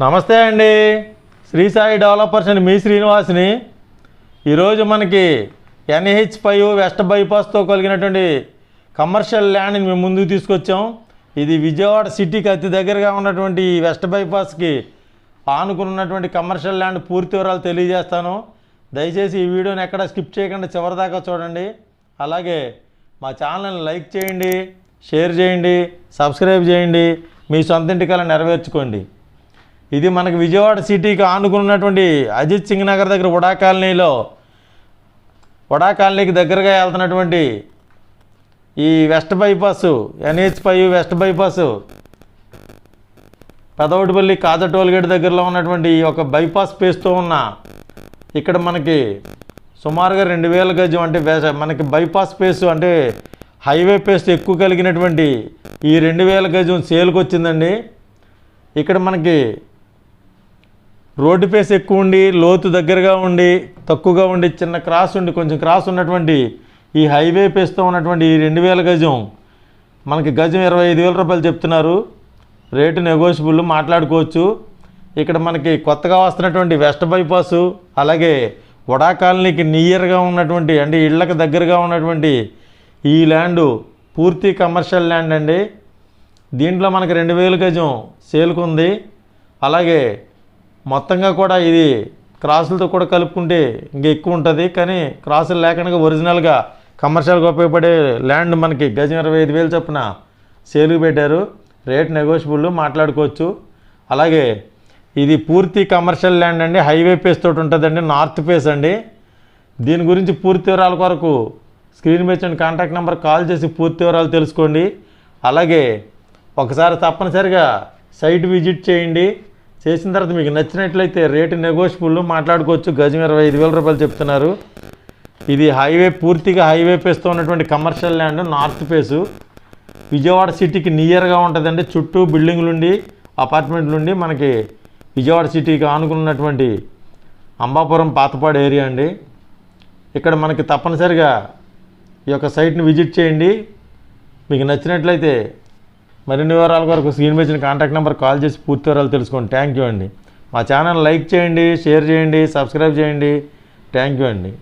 నమస్తే అండి. శ్రీ సాయి డెవలపర్స్ అండి మీ శ్రీనివాస్ని. ఈరోజు మనకి ఎన్హెచ్ ఫైవ్ వెస్ట్ బైపాస్తో కలిగినటువంటి కమర్షియల్ ల్యాండ్ని మేము ముందుకు తీసుకొచ్చాం. ఇది విజయవాడ సిటీకి అతి దగ్గరగా ఉన్నటువంటి వెస్ట్ బైపాస్కి ఆనుకున్నటువంటి కమర్షియల్ ల్యాండ్ పూర్తి వివరాలు తెలియజేస్తాను. దయచేసి ఈ వీడియోని ఎక్కడ స్కిప్ చేయకుండా చివరిదాకా చూడండి. అలాగే మా ఛానల్ని లైక్ చేయండి షేర్ చేయండి సబ్స్క్రైబ్ చేయండి. మీ సొంత ఇంటికల్లా నెరవేర్చుకోండి. ఇది మనకి విజయవాడ సిటీకి ఆనుకున్నటువంటి అజిత్ సింగ్ నగర్ దగ్గర వడా కాలనీలో వడా కాలనీకి దగ్గరగా వెళ్తున్నటువంటి ఈ west bypass NH five west bypass Pedavatipalli Kaza toll gate దగ్గరలో ఉన్నటువంటి ఈ యొక్క బైపాస్ పేస్తూ ఉన్న ఇక్కడ మనకి సుమారుగా రెండు వేల గజం అంటే మనకి బైపాస్ పేస్ అంటే హైవే పేస్ట్ ఎక్కువ కలిగినటువంటి ఈ రెండు వేల గజం సేల్కి వచ్చిందండి. ఇక్కడ మనకి రోడ్డు ఫేస్ ఎక్కువ ఉండి లోతు దగ్గరగా ఉండి తక్కువగా ఉండి చిన్న క్రాస్ ఉండి కొంచెం క్రాస్ ఉన్నటువంటి ఈ హైవే పేస్తో ఉన్నటువంటి ఈ రెండు వేల గజం మనకి గజం ఇరవై ఐదు వేల రూపాయలు చెప్తున్నారు. రేటు నెగోషియబుల్ మాట్లాడుకోవచ్చు. ఇక్కడ మనకి కొత్తగా వస్తున్నటువంటి వెస్ట్ బైపాసు అలాగే వడా కాలనీకి నియర్గా ఉన్నటువంటి అంటే ఇళ్ళకి దగ్గరగా ఉన్నటువంటి ఈ ల్యాండ్ పూర్తి కమర్షియల్ ల్యాండ్ అండి. దీంట్లో మనకి రెండు వేలు గజం సేల్కుంది అలాగే మొత్తంగా కూడా ఇది క్రాసులతో కూడా కలుపుకుంటే ఇంకా ఎక్కువ ఉంటుంది. కానీ క్రాసులు లేకుండా ఒరిజినల్గా కమర్షియల్గా ఉపయోగపడే ల్యాండ్ మనకి గజం ఇరవై ఐదు వేలు చొప్పున సేలుకు పెట్టారు. రేట్ నెగోషియబుల్ మాట్లాడుకోవచ్చు. అలాగే ఇది పూర్తి కమర్షియల్ ల్యాండ్ అండి. హైవే ఫేస్ తోటి ఉంటుందండి. నార్త్ ఫేస్ అండి. దీని గురించి పూర్తి వివరాల కొరకు స్క్రీన్ మీద కాంటాక్ట్ నెంబర్ కాల్ చేసి పూర్తి వివరాలు తెలుసుకోండి. అలాగే ఒకసారి తప్పనిసరిగా సైట్ విజిట్ చేయండి. చేసిన తర్వాత మీకు నచ్చినట్లయితే రేటు నెగోషియబుల్ మాట్లాడుకోవచ్చు. గజం ఇరవై ఐదు వేల రూపాయలు చెప్తున్నారు. ఇది హైవే పూర్తిగా హైవే పేస్తో ఉన్నటువంటి commercial land north face Vijayawada సిటీకి నియర్గా ఉంటుందండి. చుట్టూ బిల్డింగ్లుండి అపార్ట్మెంట్లుండి మనకి విజయవాడ సిటీకి ఆనుకున్నటువంటి అంబాపురం పాతపాడు ఏరియా అండి. ఇక్కడ మనకి తప్పనిసరిగా ఈ యొక్క సైట్ని విజిట్ చేయండి. మీకు నచ్చినట్లయితే మరిన్ని వివరాల కొరకు స్క్రీన్ మీద కాంటాక్ట్ నెంబర్ కాల్ చేసి పూర్తి వివరాలు తెలుసుకోండి థ్యాంక్ యూ అండి. మా ఛానల్ లైక్ చేయండి షేర్ చేయండి సబ్స్క్రైబ్ చేయండి. థ్యాంక్ యూ అండి.